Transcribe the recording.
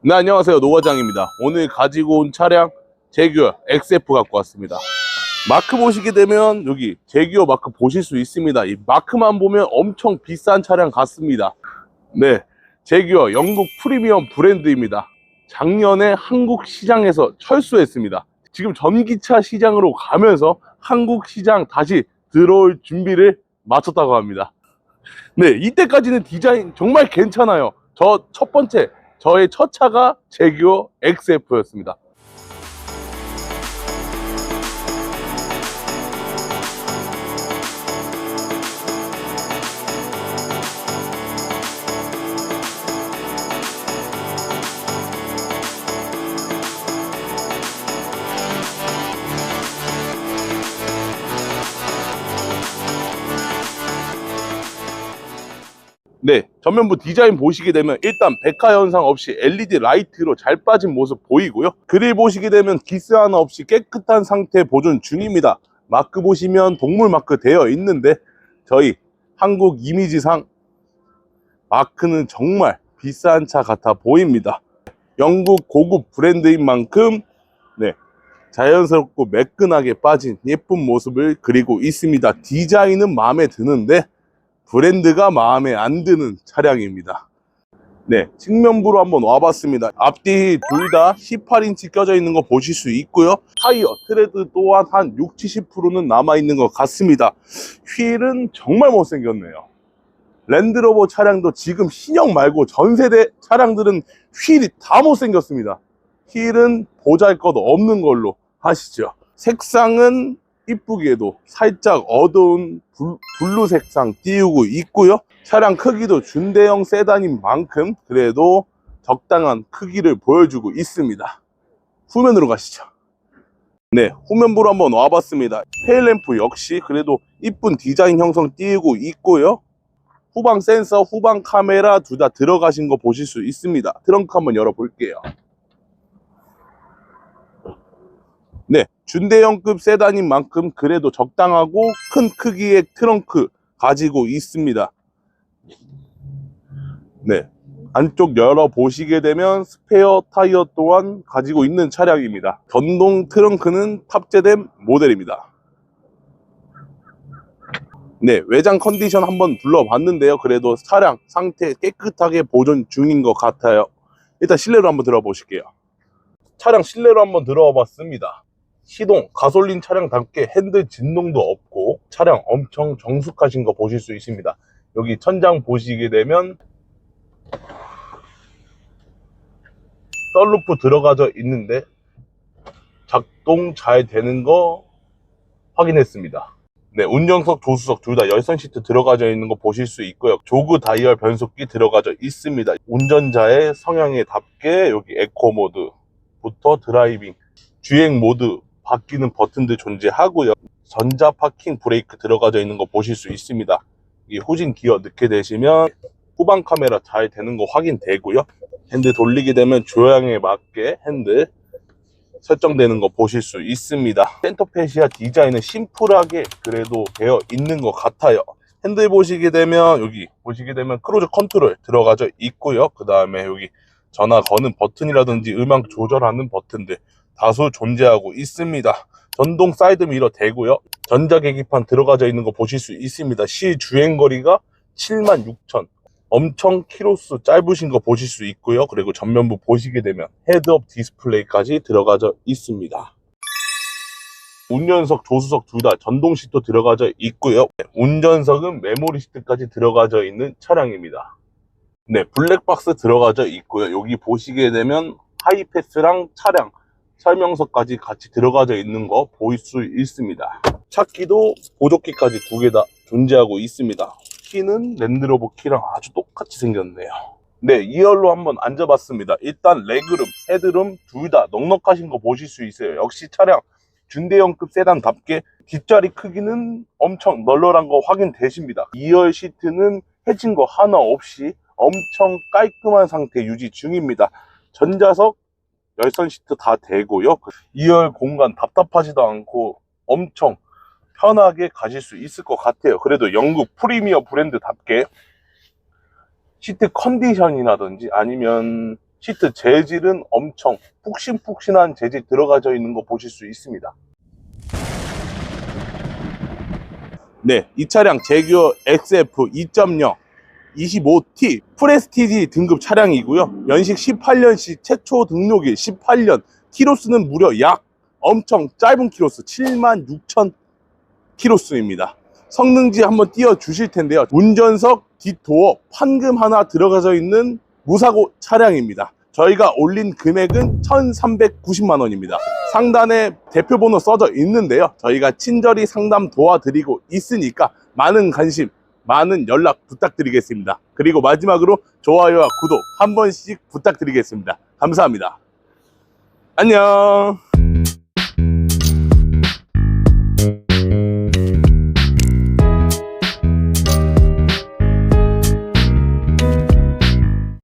네, 안녕하세요. 노과장입니다. 오늘 가지고 온 차량 제규어 XF 갖고 왔습니다. 마크 보시게 되면 여기 제규어 마크 보실 수 있습니다. 이 마크만 보면 엄청 비싼 차량 같습니다. 네, 제규어 영국 프리미엄 브랜드입니다. 작년에 한국 시장에서 철수했습니다. 지금 전기차 시장으로 가면서 한국 시장 다시 들어올 준비를 마쳤다고 합니다. 네, 이때까지는 디자인 정말 괜찮아요. 저 첫 번째, 저의 첫 차가 제규어 XF였습니다. 네, 전면부 디자인 보시게 되면 일단 백화 현상 없이 LED 라이트로 잘 빠진 모습 보이고요. 그릴 보시게 되면 기스 하나 없이 깨끗한 상태 보존 중입니다. 마크 보시면 동물 마크 되어 있는데 저희 한국 이미지상 마크는 정말 비싼 차 같아 보입니다. 영국 고급 브랜드인 만큼 네, 자연스럽고 매끈하게 빠진 예쁜 모습을 그리고 있습니다. 디자인은 마음에 드는데 브랜드가 마음에 안 드는 차량입니다. 네, 측면부로 한번 와봤습니다. 앞뒤 둘 다 18인치 껴져 있는 거 보실 수 있고요. 타이어, 트레드 또한 한 6, 70%는 남아있는 것 같습니다. 휠은 정말 못생겼네요. 랜드로버 차량도 지금 신형 말고 전세대 차량들은 휠이 다 못생겼습니다. 휠은 보잘 것 없는 걸로 하시죠. 색상은 이쁘게도 살짝 어두운 불- 블루 색상 띄우고 있고요. 차량 크기도 준대형 세단인 만큼 그래도 적당한 크기를 보여주고 있습니다. 후면으로 가시죠. 네, 후면부로 한번 와봤습니다. 테일램프 역시 그래도 이쁜 디자인 형성 띄우고 있고요. 후방 센서, 후방 카메라 둘 다 들어가신 거 보실 수 있습니다. 트렁크 한번 열어볼게요. 네, 준대형급 세단인 만큼 그래도 적당하고 큰 크기의 트렁크 가지고 있습니다. 네, 안쪽 열어보시게 되면 스페어 타이어 또한 가지고 있는 차량입니다. 전동 트렁크는 탑재된 모델입니다. 네, 외장 컨디션 한번 둘러봤는데요. 그래도 차량 상태 깨끗하게 보존 중인 것 같아요. 일단 실내로 한번 들어보실게요. 차량 실내로 한번 들어와 봤습니다. 시동, 가솔린 차량답게 핸들 진동도 없고 차량 엄청 정숙하신 거 보실 수 있습니다. 여기 천장 보시게 되면 썰루프 들어가져 있는데 작동 잘 되는 거 확인했습니다. 네, 운전석, 조수석 둘 다 열선 시트 들어가져 있는 거 보실 수 있고요. 조그 다이얼 변속기 들어가져 있습니다. 운전자의 성향에 답게 여기 에코 모드부터 드라이빙, 주행 모드 바뀌는 버튼들 존재하고요. 전자 파킹 브레이크 들어가져 있는 거 보실 수 있습니다. 이 후진 기어 넣게 되시면 후방 카메라 잘 되는 거 확인되고요. 핸들 돌리게 되면 조향에 맞게 핸들 설정되는 거 보실 수 있습니다. 센터페시아 디자인은 심플하게 그래도 되어 있는 것 같아요. 핸들 보시게 되면 여기 보시게 되면 크루즈 컨트롤 들어가져 있고요. 그 다음에 여기 전화 거는 버튼이라든지 음악 조절하는 버튼들 다수 존재하고 있습니다. 전동 사이드 미러 되고요. 전자 계기판 들어가져 있는 거 보실 수 있습니다. 시 주행 거리가 76,000. 엄청 키로수 짧으신 거 보실 수 있고요. 그리고 전면부 보시게 되면 헤드업 디스플레이까지 들어가져 있습니다. 운전석, 조수석 둘 다 전동 시트 들어가져 있고요. 운전석은 메모리 시트까지 들어가져 있는 차량입니다. 네, 블랙박스 들어가져 있고요. 여기 보시게 되면 하이패스랑 차량 설명서까지 같이 들어가져 있는 거 보일 수 있습니다. 차키도 보조키까지 두 개 다 존재하고 있습니다. 키는 랜드로버 키랑 아주 똑같이 생겼네요. 네, 2열로 한번 앉아봤습니다. 일단 레그룸, 헤드룸 둘 다 넉넉하신 거 보실 수 있어요. 역시 차량 준대형급 세단답게 뒷자리 크기는 엄청 널널한 거 확인되십니다. 2열 시트는 해진 거 하나 없이 엄청 깔끔한 상태 유지 중입니다. 전자석 열선 시트 다 되고요. 2열 공간 답답하지도 않고 엄청 편하게 가실 수 있을 것 같아요. 그래도 영국 프리미어 브랜드답게 시트 컨디션이라든지 아니면 시트 재질은 엄청 푹신푹신한 재질 들어가져 있는 거 보실 수 있습니다. 네, 이 차량 제규어 XF 2.0 25T 프레스티지 등급 차량이고요. 연식 18년식 최초 등록일 18년 키로수는 무려 약 엄청 짧은 키로수 7만 6천 키로수입니다. 성능지 한번 띄워 주실 텐데요. 운전석 뒷도어 판금 하나 들어가져 있는 무사고 차량입니다. 저희가 올린 금액은 1,390만 원입니다. 상단에 대표 번호 써져 있는데요. 저희가 친절히 상담 도와드리고 있으니까 많은 관심, 많은 연락 부탁드리겠습니다. 그리고 마지막으로 좋아요와 구독 한 번씩 부탁드리겠습니다. 감사합니다. 안녕.